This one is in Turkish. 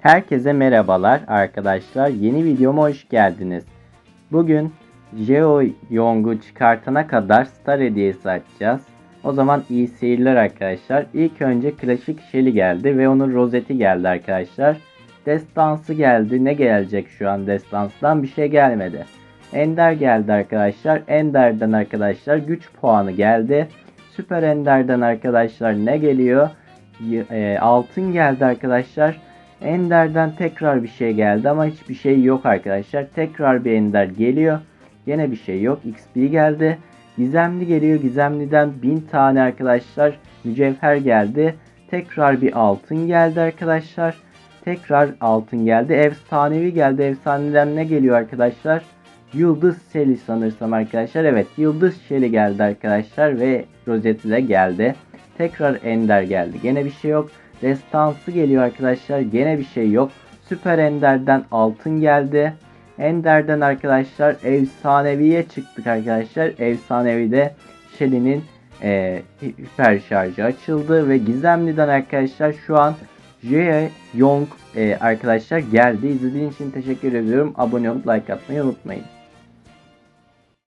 Herkese merhabalar arkadaşlar. Yeni videoma hoş geldiniz. Bugün Jeo Yong'u çıkartana kadar star hediyesi açacağız. O zaman iyi seyirler arkadaşlar. İlk önce klasik Shelly geldi ve onun rozeti geldi arkadaşlar. Destansı geldi. Ne gelecek şu an destanstan? Bir şey gelmedi. Ender geldi arkadaşlar. Ender'den arkadaşlar güç puanı geldi. Süper Ender'den arkadaşlar ne geliyor? E, altın geldi arkadaşlar. Ender'den tekrar bir şey geldi ama hiçbir şey yok arkadaşlar. Tekrar bir Ender geliyor. Yine bir şey yok. XP geldi. Gizemli geliyor. Gizemliden 1000 tane arkadaşlar mücevher geldi. Tekrar bir altın geldi arkadaşlar. Tekrar altın geldi. Efsanevi geldi. Efsaneden ne geliyor arkadaşlar? Yıldız Şeli sanırsam arkadaşlar. Evet Yıldız Şeli geldi arkadaşlar ve rozeti de geldi. Tekrar Ender geldi. Gene bir şey yok. Destansı geliyor arkadaşlar. Gene bir şey yok. Süper Ender'den altın geldi. Ender'den arkadaşlar efsaneviye çıktık arkadaşlar. Efsanevide Shelly'nin e, hiper şarjı açıldı ve Gizemli'den arkadaşlar şu an Jae Young e, arkadaşlar geldi. İzlediğiniz için teşekkür ediyorum. Abone olup like atmayı unutmayın.